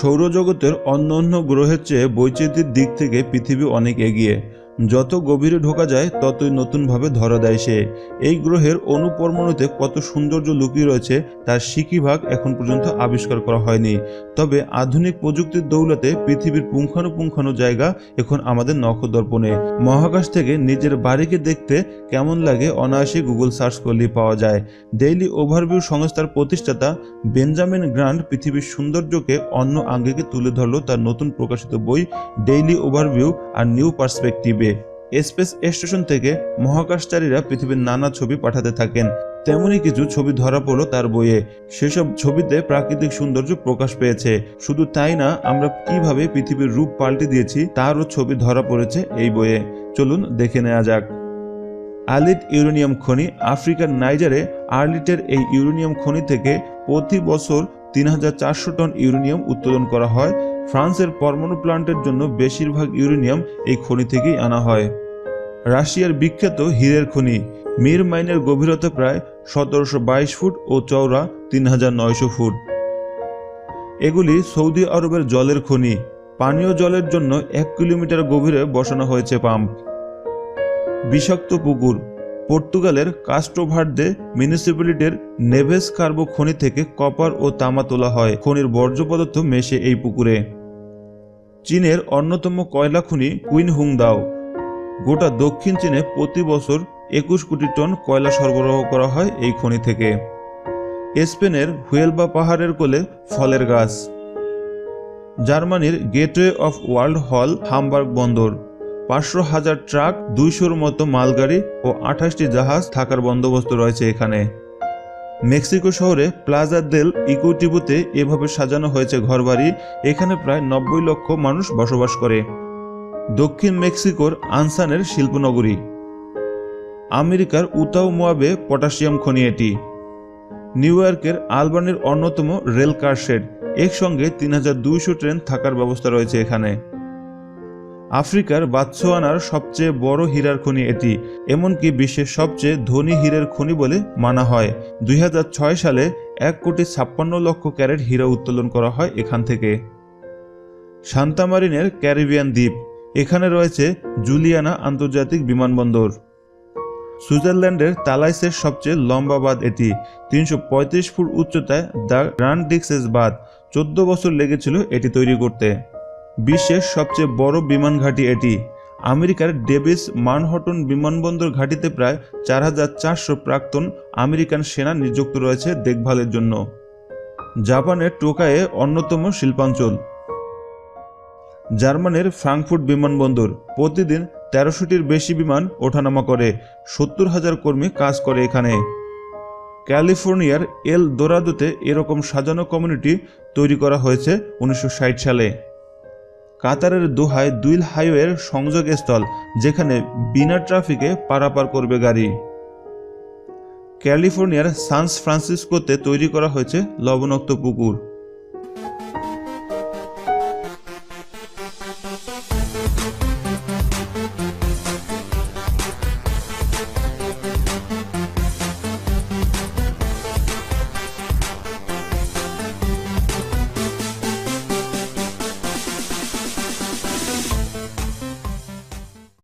সৌরজগতের অন্য অন্য গ্রহের চেয়ে বৈচিত্র্যের দিক থেকে পৃথিবী অনেক এগিয়ে। যত গভীরে ঢোকা যায়, ততই নতুনভাবে ধরা দেয় সে। এই গ্রহের অনুপরমাণুতে কত সৌন্দর্য লুকিয়ে রয়েছে, তার সিকিভাগ এখন পর্যন্ত আবিষ্কার করা হয়নি। তবে আধুনিক প্রযুক্তির দৌলতে পৃথিবীর পুঙ্খানুপুঙ্খানু জায়গা এখন আমাদের নখদর্পণে মহাকাশ থেকে নিজের বাড়িকে দেখতে কেমন লাগে অনায়াসে গুগল সার্চ করলেই পাওয়া যায়। ডেইলি ওভারভিউ সংস্থার প্রতিষ্ঠাতা বেঞ্জামিন গ্রান্ট পৃথিবীর সৌন্দর্যকে অন্য আঙ্গিকে তুলে ধরল তার নতুন প্রকাশিত বই ডেইলি ওভারভিউ আর নিউ পার্সপেক্টিভে। স্পেস স্টেশন থেকে মহাকাশচারীরা পৃথিবীর নানা ছবি পাঠাতে থাকেন। তেমনই কিছু ছবি ধরা পড়ল তার বইয়ে। সেসব ছবিতে প্রাকৃতিক সৌন্দর্য প্রকাশ পেয়েছে। শুধু তাই না, আমরা কীভাবে পৃথিবীর রূপ পাল্টে দিয়েছি তারও ছবি ধরা পড়েছে এই বইয়ে। চলুন দেখে নেওয়া যাক। আলিট ইউরেনিয়াম খনি আফ্রিকার নাইজারে আর্লিটের এই ইউরেনিয়াম খনি থেকে প্রতি বছর তিন হাজার চারশো টন ইউরেনিয়াম উত্তোলন করা হয়। ফ্রান্সের পরমাণু প্লান্টের জন্য বেশিরভাগ ইউরেনিয়াম এই খনি থেকেই আনা হয়। রাশিয়ার বিখ্যাত হীরের খনি। মির মাইনের গভীরতা প্রায় সতেরোশো বাইশ ফুট ও চওড়া তিন হাজার নয়শো ফুট। এগুলি সৌদি আরবের জলের খনি। পানীয় জলের জন্য এক কিলোমিটার গভীরে বসানো হয়েছে পাম্প। বিষাক্ত পুকুর। পর্তুগালের কাস্ট্রোভার্দে মিউনিসিপ্যালিটির নেভেস কার্বো খনি থেকে কপার ও তামা তোলা হয়। খনির বর্জ্য পদার্থ মেশে এই পুকুরে। চীনের অন্যতম কয়লা খনি কুইন হুংদাও গোটা দক্ষিণ চীনে প্রতি বছর একুশ কোটি টন কয়লা সরবরাহ করা হয় এই খনি থেকে। স্পেনের হুয়েলবা পাহাড়ের কোলে ফলের গাছ। জার্মানির গেটওয়ে অফ ওয়ার্ল্ড হল হামবার্গ বন্দর। পাঁচশো হাজার ট্রাক, দুইশোর মতো মালগাড়ি ও আঠাশটি জাহাজ থাকার বন্দোবস্ত রয়েছে এখানে। মেক্সিকো শহরে প্লাজা দেল ইকোটিবুতে এভাবে সাজানো হয়েছে ঘরবাড়ি, এখানে প্রায় নব্বই লক্ষ মানুষ বসবাস করে। দক্ষিণ মেক্সিকোর আনসানের শিল্পনগরী। আমেরিকার উতাও মোয়াবে পটাশিয়াম খনি এটি। নিউ ইয়র্কের আলবানির অন্যতম রেল কার শেড একসঙ্গে তিন হাজার দুইশো ট্রেন থাকার ব্যবস্থা রয়েছে এখানে। আফ্রিকার বাতসোয়ানার সবচেয়ে বড় হীরার খনি এটি, এমনকি বিশ্বের সবচেয়ে ধনী হীরের খনি বলে মানা হয়। দুই হাজার ছয় সালে এক কোটি ছাপ্পান্ন লক্ষ ক্যারেট হীরা উত্তোলন করা হয় এখান থেকে। সান্তামারিনের ক্যারিবিয়ান দ্বীপ, এখানে রয়েছে জুলিয়ানা আন্তর্জাতিক বিমানবন্দর। সুইজারল্যান্ডের তালাইসের সবচেয়ে লম্বা বাঁধ এটি, তিনশো পঁয়ত্রিশ ফুট উচ্চতায় দ্য গ্র্যান্ড ডিক্সেস বাঁধ। চোদ্দ বছর লেগেছিল এটি তৈরি করতে। বিশ্বের সবচেয়ে বড় বিমান ঘাঁটি এটি। আমেরিকার ডেভিস মানহটন বিমানবন্দর ঘাঁটিতে প্রায় চার হাজার চারশো প্রাক্তন আমেরিকান সেনা নিযুক্ত রয়েছে দেখভালের জন্য। জাপানের টোকায়ে অন্যতম শিল্পাঞ্চল। জার্মানির ফ্রাঙ্কফুর্ট বিমানবন্দর প্রতিদিন তেরোশোটির বেশি বিমান ওঠানামা করে, সত্তর হাজার কর্মী কাজ করে এখানে। ক্যালিফোর্নিয়ার এল দোরাদোতে এরকম সাজানো কমিউনিটি তৈরি করা হয়েছে উনিশশো ষাট সালে। কাতারের দোহায় দুইল হাইওয়ের সংযোগ স্থল যেখানে বিনা ট্রাফিকে পারাপার করবে গাড়ি। ক্যালিফোর্নিয়ার সান ফ্রান্সিসকোতে তৈরি করা হয়েছে লবণাক্ত পুকুর।